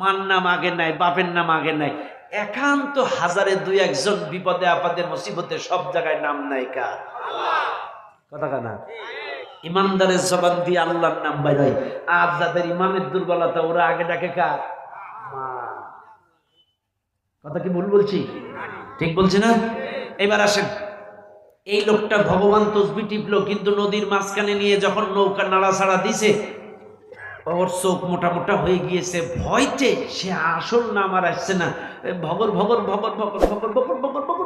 মার নাম আগে নাই, বাপের নাম আগে নাই। একান্ত হাজারে দুই একজন বিপদে আপদে মুসিবতে সব জায়গায় নাম নাই কার? কথা কানা? ইমানদারের জবান দিয়ে আল্লাহর নাম বাইরাই আর যাদের ইমানের দুর্বলতা, ওরা আগে ডাকে কার? কথা কি ভুল বলছি? ঠিক বলছি না? এবার আসেন। এই লোকটা ভগবান তসবি টিপলো, কিন্তু নদীর মাঝখানে নিয়ে যখন নৌকা নাড়াছাড়া দিছে ওর চোখ মোটা মোটা হয়ে গিয়েছে ভয়তে সে আসল না আমার আসছে না ভগর ভগর ভগর ভগর ভগর ভগর ভগর ভগর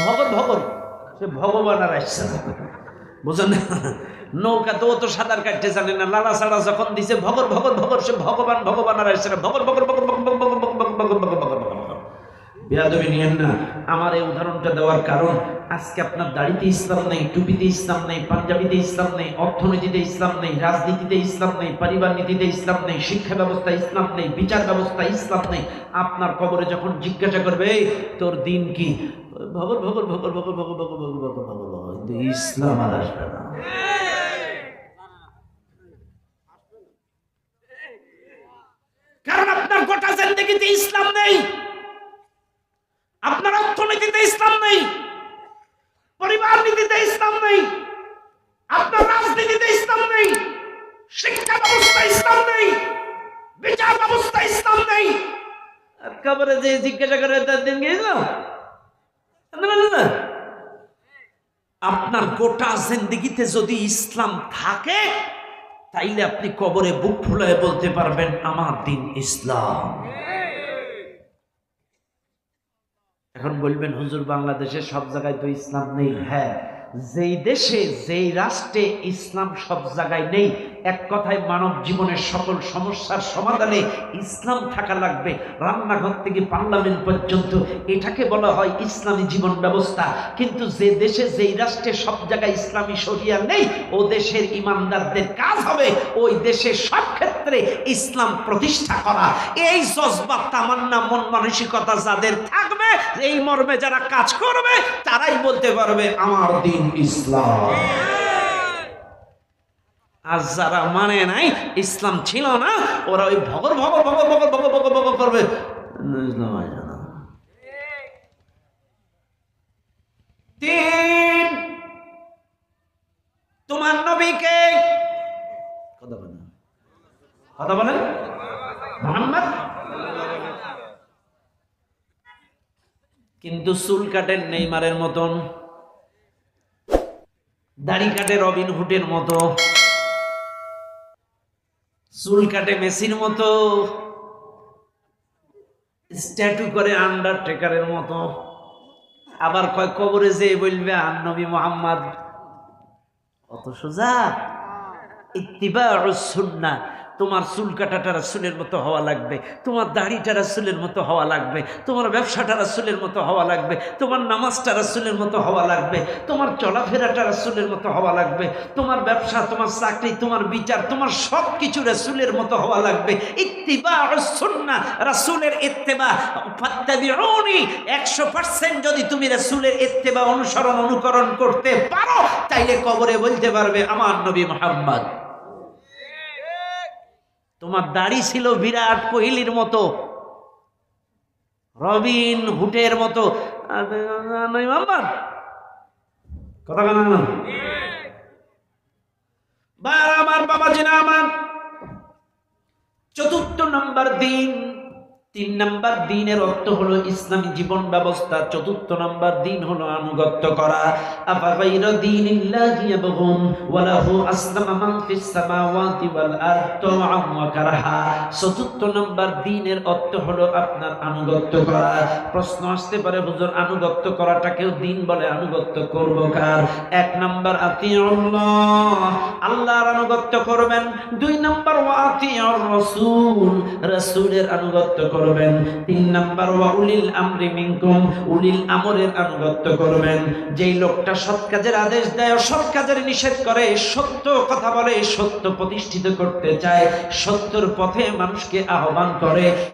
ভগর ভগর সে ভগবান আর আসছে না বুঝলেন? নৌকা তো অত সাঁতার কাটতে জানে না লালা সাড়া যখন দিছে ভগর ভগর ভগর সে ভগবান ভগবান আর আসছে না ভগর ভগর ভগর ভগর ভগর ভগর ভগর ভগর ভগর বেয়াদবি নিয়েন না আমার এই উদাহরণটা দেওয়ার কারণ আজকে আপনার দাড়িতে ইসলাম নেই টুপিতে ইসলাম নেই পাঞ্জাবিতে ইসলাম নেই অর্থনীতিতে ইসলাম নেই রাজনীতিতে ইসলাম নেই পরিবার নীতিতে ইসলাম নেই শিক্ষা ব্যবস্থা ইসলাম নেই বিচার ব্যবস্থা ইসলাম নেই আপনার কবরে যখন জিজ্ঞাসা করবে তোর দিন কি ভগর ভগর ভগর ভগর ভগর ভগর ভগর ভগর কিন্তু ইসলাম আর আসবে না কারণ আপনার গোটা জিন্দগিতে ইসলাম নেই আপনার অর্থনীতিতে ইসলাম নেই, পরিবার নীতিতে ইসলাম নেই, আপনার রাজনীতিতে ইসলাম নেই, শিক্ষা ব্যবস্থা ইসলাম নেই, বিচার ব্যবস্থা ইসলাম নেই। খবরে যে জিজ্ঞাসা করে তার দিন গিয়েছিল? আপনার গোটা জিন্দগিতে যদি ইসলাম থাকে, তাইলে আপনি কবরে বুক ফুলায় বলতে পারবেন, আমার দিন ইসলাম। এখন বলবেন, হুজুর, বাংলাদেশে সব জায়গায় তো ইসলাম নেই। হ্যাঁ যেই দেশে, যেই রাষ্ট্রে ইসলাম সব জায়গায় নেই, এক কথায় মানব জীবনের সকল সমস্যার সমাধানে ইসলাম থাকা লাগবে। রান্নাঘর থেকে পার্লামেন্ট পর্যন্ত এটাকে বলা হয় ইসলামী জীবন ব্যবস্থা। কিন্তু যে দেশে, যেই রাষ্ট্রে সব জায়গায় ইসলামী শরিয়া নেই, ও দেশের ইমানদারদের কাজ হবে। ওই দেশে সব ইসলাম প্রতিষ্ঠা করা। এই জজবা তামান্না, মন মানসিকতা যাদের থাকবে, এই মর্মে যারা কাজ করবে, তারাই বলতে পারবে, আমার দিন ইসলাম। আর যারা মানে নাই, ইসলাম ছিল না, ওরা ওই ভগর ভগর ভগর ভগর ভগর ভগর ভগর করবে। তোমার নবীকে কথা বলেন কথা বলেন। মোহাম্মদ? কিন্তু চুল কাটেন নেইমারের মতন। দাড়ি কাটে রবিন হুটের মতো। চুল কাটে মেসির মতো। স্ট্যাটু করে আন্ডারটেকারের মতো। আবার কয় কবরে যে বলবে আর নবী মোহাম্মদ, অত সোজা? ইত্তিবা সুন্না তোমার চুল কাটাটা রাসুলের মতো হওয়া লাগবে, তোমার দাড়িটা রাসুলের মতো হওয়া লাগবে, তোমার ব্যবসাটা রাসুলের মতো হওয়া লাগবে, তোমার নামাজটা রাসুলের মতো হওয়া লাগবে, তোমার চলাফেরাটা রাসুলের মতো হওয়া লাগবে, তোমার ব্যবসা, তোমার চাকরি, তোমার বিচার, তোমার সব কিছু রাসুলের মতো হওয়া লাগবে। ইত্তিবা সুন্না রাসুলের ইত্তেবা একশো পার্সেন্ট যদি তুমি রাসুলের ইত্তেবা অনুসরণ, অনুকরণ করতে পারো, তাইলে কবরে বলতে পারবে আমার নবী মোহাম্মদ। তোমার দাড়ি ছিল বিরাট কোহলির মতো। রবিন হুটের মতো। কথা কেন না। আমার বাবা জিনা আমার। চতুর্থ নম্বর দিন। তিন নম্বর দিনের অর্থ হলো ইসলামী জীবন ব্যবস্থা। চতুর্থ নম্বর দিন হলো আনুগত্য করা। আফাগাইর দীনিল্লাহি ইয়াবগুন ওয়া লাহু আসলামা মান ফিস সামাওয়াতি ওয়াল আরদি তাওআন ওয়া কারহা। চতুর্থ নম্বর দিনের অর্থ হলো আপনার আনুগত্য করা। প্রশ্ন আসতে পারে, হুজুর, আনুগত্য করাটাকেও দিন বলে আনুগত্য করব কার? এক নম্বর আতিউল্লাহ, আল্লাহর আনুগত্য করবেন। দুই নম্বর ওয়া আতিউর রাসূল, রসুলের আনুগত্য করবেন। তিন নাম্বার, ওয়া উলিল আমরি মিনকুম, উলিল আমরের আনুগত্য করবেন। যেই লোকটা সৎ কাজের আদেশ দেয় অসৎ কাজের নিষেধ করে, সত্য কথা বলে, সত্য প্রতিষ্ঠিত করতে চায়, সত্যর পথে মানুষকে আহ্বান করে।